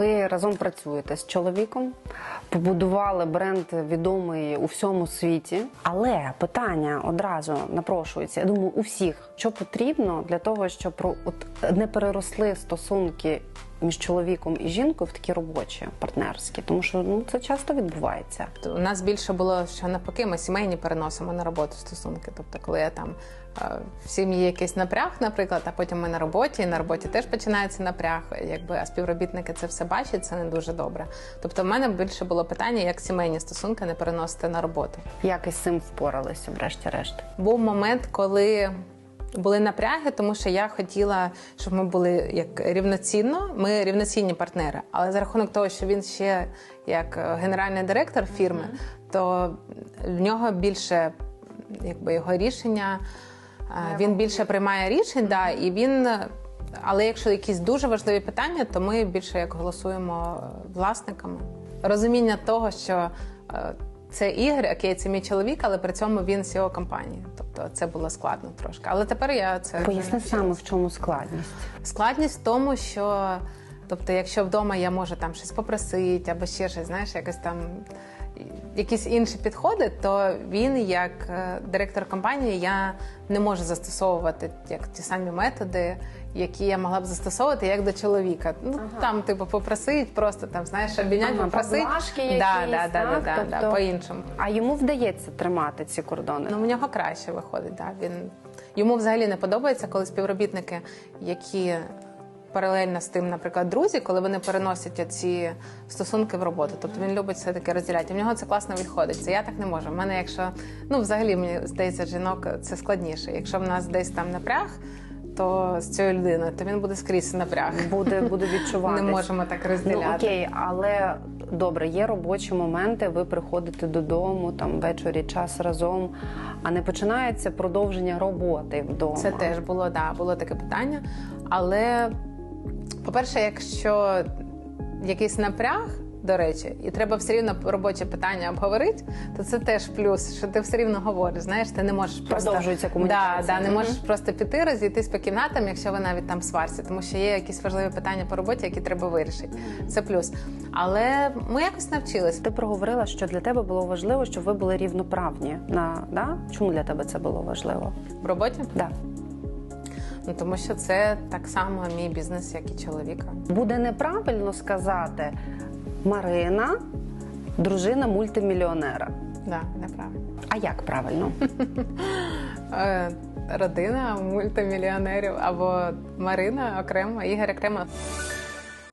Ви разом працюєте з чоловіком, побудували бренд відомий у всьому світі. Але питання одразу напрошується. Я думаю, у всіх, що потрібно для того, щоб от не переросли стосунки між чоловіком і жінкою в такі робочі, партнерські, тому що ну це часто відбувається. У нас більше було, що навпаки, ми сімейні переносимо на роботу стосунки. Тобто, коли я там е, в сім'ї якийсь напряг, наприклад, а потім ми на роботі, і на роботі теж починається напряг. Якби а співробітники це все бачать, це не дуже добре. Тобто, в мене більше було питання, як сімейні стосунки не переносити на роботу. Як із цим впоралися, врешті-решт. Був момент, коли були напряги, тому що я хотіла, щоб ми були як рівноцінно. Ми рівноцінні партнери. Але за рахунок того, що він ще як е, генеральний директор фірми, то в нього більше якби його рішення. е, Він більше приймає рішень, да, і він. Але якщо якісь дуже важливі питання, то ми більше як голосуємо е, власниками. Розуміння того, що це Ігор, окей, це мій чоловік, але при цьому він CEO компанії. Тобто це було складно трошки. Але тепер я це Поясни саме в чому складність. Складність в тому, що тобто, якщо вдома я можу там щось попросити або ще щось, знаєш, якось там якісь інші підходи, то він, як е, директор компанії, я не можу застосовувати як ті самі методи, які я могла б застосовувати як до чоловіка. Ну там, типу, попросить, просто там знаєш, обміняти, Ага, попросить. да, да, да, да, да, да, Тобто- по-іншому. А йому вдається тримати ці кордони. Ну, в нього краще виходить. Да. Він йому взагалі не подобається, коли співробітники, які паралельно з тим, наприклад, друзі, коли вони переносять ці стосунки в роботу. Тобто він любить все таки розділяти. В нього це класно відходить. Це я так не можу. У мене, якщо ну взагалі мені здається, жінок це складніше. Якщо в нас десь там напряг. То з цією людиною, то він буде скрізь напряг. буде, буде відчувати. Не можемо так Ну розділяти. окей, але добре, є робочі моменти. Ви приходите додому, там ввечері час разом, а не починається продовження роботи вдома. Це теж було, да, було таке питання. Але, по-перше, якщо якийсь напряг, до речі, і треба все рівно робоче питання обговорити, то це теж плюс, що ти все рівно говориш. Знаєш, ти не можеш просто Продовжується комунікація. Да, да, не Мгм. можеш просто піти, розійтись по кімнатам, якщо ви навіть там сварці, тому що є якісь важливі питання по роботі, які треба вирішити. Це плюс. Але ми якось навчились. Ти проговорила, що для тебе було важливо, щоб ви були рівноправні. На да? чому для тебе це було важливо? В роботі, Да. Ну тому що це так само мій бізнес, як і чоловіка. Буде неправильно сказати Марина, дружина мультимільйонера. Да, неправильно. А як правильно? Е, Родина мультимільйонерів або Марина окремо, Ігор окремо.